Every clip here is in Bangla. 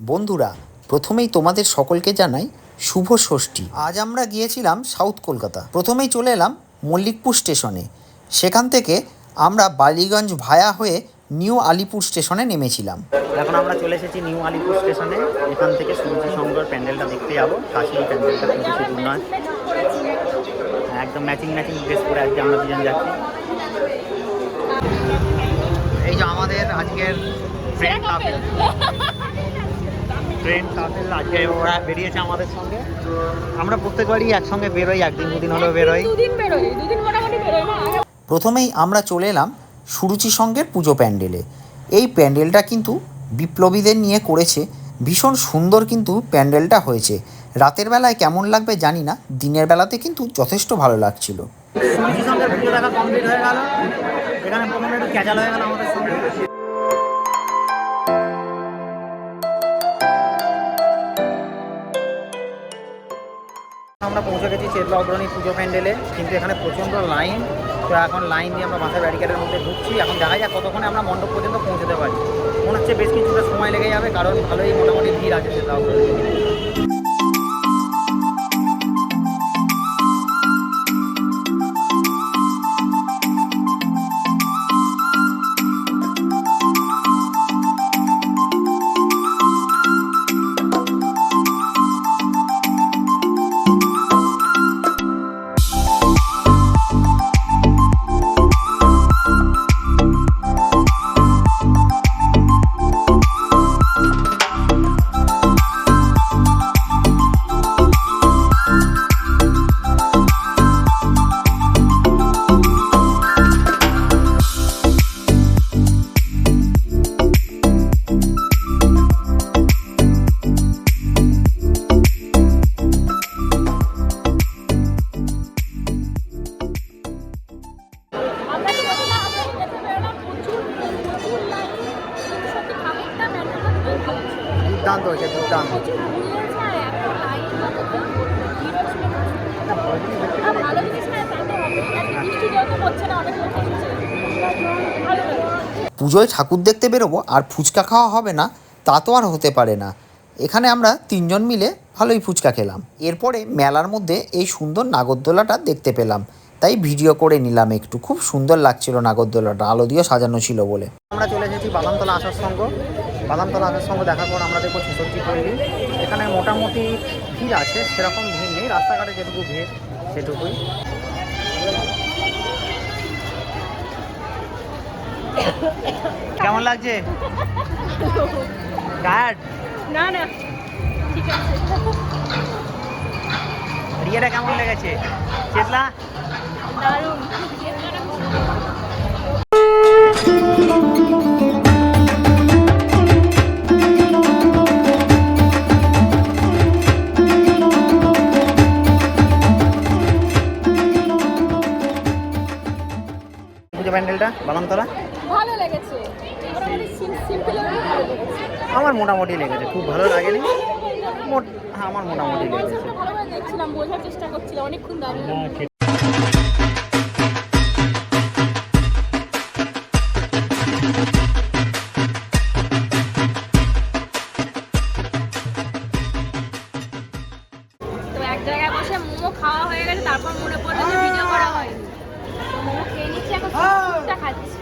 বন্ধুরা প্রথমেই তোমাদের সকলকে জানাই শুভ ষষ্ঠী। আজ আমরা গিয়েছিলাম সাউথ কলকাতা। প্রথমেই চলে এলাম মল্লিকপুর স্টেশনে। সেখান থেকে আমরা বালিগঞ্জ ভায়া হয়ে নিউ আলিপুর স্টেশনে নেমেছিলাম। এখন আমরা চলে এসেছি নিউ আলিপুর স্টেশনে। এখান থেকে সূর্য সংঘর প্যান্ডেলটা দেখতে যাব। কাশির প্যান্ডেলটা খুব বেশি দূর নয়। একদম ম্যাচিং ম্যাচিং ড্রেস পরে আজকে আমরা দুজন যাচ্ছি। এই যে আমাদের আজকের ফ্রেন্ড কাপেল ফ্রেন্ড কাপেল আজকে ওরা বেরিয়েছে আমাদের সঙ্গে। আমরা প্রত্যেকবারই একসঙ্গে বেরোই একদিন দুদিন হলেও বেরোই। দুদিন বেরোই দুদিন মোটামুটি বেরোই না? প্রথমেই আমরা চলে এলাম সুরুচি সঙ্গের পুজো প্যান্ডেলে। এই প্যান্ডেলটা কিন্তু বিপ্লবীদের নিয়ে করেছে ভীষণ সুন্দর কিন্তু প্যান্ডেলটা হয়েছে। রাতের বেলায় কেমন লাগবে জানি না দিনের বেলাতে কিন্তু যথেষ্ট ভালো লাগছিল। সূর্য সংঘের পুজো দেখা কমপ্লিট হয়ে গেল। এখানে প্রথমে একটু ক্যাচাল হয়ে গেল আমাদের সঙ্গে। আমরা পৌঁছে গেছি চেতলা অগ্রণী পুজো প্যান্ডেলে। কিন্তু এখানে প্রচণ্ড লাইন। তো এখন লাইন দিয়ে আমরা বাসা ব্যারিকেডের মধ্যে ঢুকছি। এখন দেখা যাক কতক্ষণে আমরা মণ্ডপ পর্যন্ত পৌঁছতে পারি। মনে হচ্ছে বেশ কিছুটা সময় লেগে যাবে, কারণ ভালোই মোটামুটি ভিড় আছে চেতলা অগ্রণী এসেছে ভালো লাগে পুজোয় ঠাকুর দেখতে বেরোবো আর ফুচকা খাওয়া হবে না তা তো আর হতে পারে না। এখানে আমরা তিনজন মিলে ভালোই ফুচকা খেলাম। এরপরে মেলার মধ্যে এই সুন্দর নাগরদোলাটা দেখতে পেলাম। তাই ভিডিও করে নিলাম একটু। খুব সুন্দর লাগছিল নাগরদোলাটা আলো দিয়ে সাজানো ছিল বলে। আমরা চলে এসেছি বাদামতলা আসার সঙ্গ। বাদামতলা আসার সঙ্গ দেখার পর আমরা দেখব ছেষট্টি পল্লী এখানে মোটামুটি ভিড় আছে সেরকম ভিড় নেই। রাস্তাঘাটে যেটুকু ভিড় সেটুকুই। কেমন লাগছে? টায়ার্ড না না। ঠিক আছে। রিয়াটা কেমন লেগেছে? চেতলা? দারুণ। পুজো প্যান্ডেলটা বাদামতলা ভালো লেগেছে। ভালো লেগেছে। আমার মোটামুটি লেগেছে খুব ভালো লাগেনি। মোট হ্যাঁ আমার মোটামুটি লেগেছে। ভালোভাবে দেখছিলাম বোঝার চেষ্টা করছিলাম অনেকক্ষণ দাঁড়িয়ে। তো এক জায়গায় বসে মোমো খাওয়া তারপর মনে পড়ল যে ভিডিও করা হয় তো মোমো খেয়ে নিচ্ছি এখন ফুচকা খাচ্ছি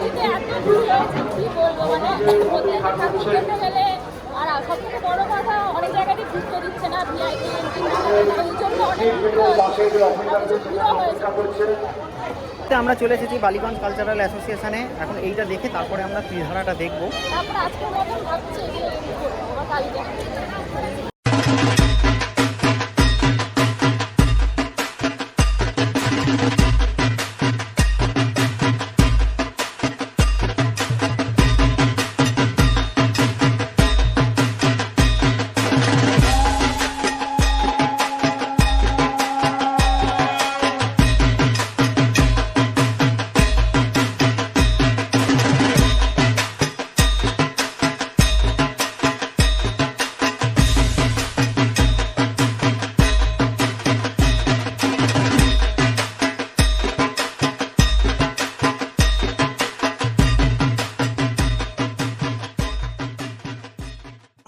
কিন্তু এত ভিড় হয়েছে কি বলব মানে প্রতি ঠাকুর দেখতে গেলে আর সব থেকে বড় কথা অনেক জায়গাতে ঢুকতে দিচ্ছে না ভিআইপি ওই জন্য অনেক ভিড় হচ্ছে আর প্রচুর ভিড়ও হয়েছে। তো আমরা চলে এসেছি বালিগঞ্জ কালচারাল অ্যাসোসিয়েশনে এখন এইটা দেখে তারপরে আমরা ত্রিধারাটা দেখব। তারপর আজকের ভাবছি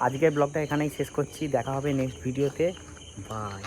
আজকের ব্লগটা এখানেই শেষ করছি। দেখা হবে নেক্সট ভিডিওতে বাই